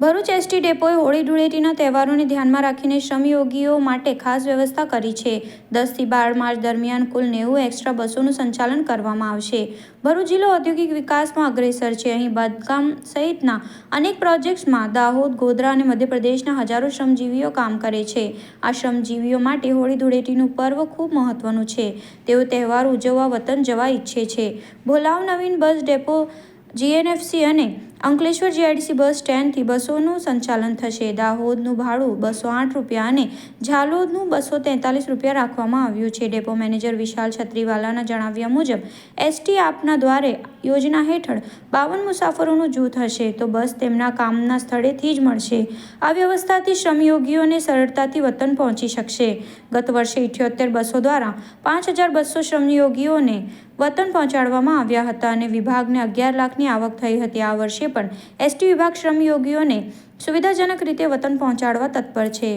Bharuch ST ડેપોએ હોળી ધૂળેટીના તહેવારોને ધ્યાનમાં રાખીને શ્રમયોગીઓ માટે ખાસ વ્યવસ્થા કરી છે. દસથી બાર માર્ચ દરમિયાન કુલ નેવું એક્સ્ટ્રા બસોનું સંચાલન કરવામાં આવશે. ભરૂચ જિલ્લો ઔદ્યોગિક વિકાસમાં અગ્રેસર છે. અહીં બાંધકામ સહિતના અનેક પ્રોજેક્ટ્સમાં દાહોદ, ગોધરા અને મધ્યપ્રદેશના હજારો શ્રમજીવીઓ કામ કરે છે. આ શ્રમજીવીઓ માટે હોળી ધૂળેટીનું પર્વ ખૂબ મહત્વનું છે. તેઓ તહેવાર ઉજવવા વતન જવા ઈચ્છે છે. ભોલાવ નવીન બસ ડેપો, જીએનએફસી અને અંકલેશ્વર જીઆઈડીસી બસ સ્ટેન્ડથી બસોનું સંચાલન થશે. દાહોદનું ભાડું બસો આઠ રૂપિયા અને ઝાલોદનું બસો તેતાલીસ રૂપિયા રાખવામાં આવ્યું છે. ડેપો મેનેજર વિશાલ છત્રીવાલાના જણાવ્યા મુજબ એસટી આપના દ્વારે યોજના હેઠળ બાવન મુસાફરોનું જૂથ હશે તો બસ તેમના કામના સ્થળેથી જ મળશે. આ વ્યવસ્થાથી શ્રમયોગીઓને સરળતાથી વતન પહોંચી શકશે. ગત વર્ષે ઇઠ્યોતેર બસો દ્વારા પાંચ હજાર બસો શ્રમયોગીઓને વતન પહોંચાડવામાં આવ્યા હતા અને વિભાગને અગિયાર લાખની આવક થઈ હતી. આ વર્ષે પણ એસટી વિભાગ શ્રમયોગીઓને સુવિધાજનક રીતે વતન પહોંચાડવા તત્પર છે.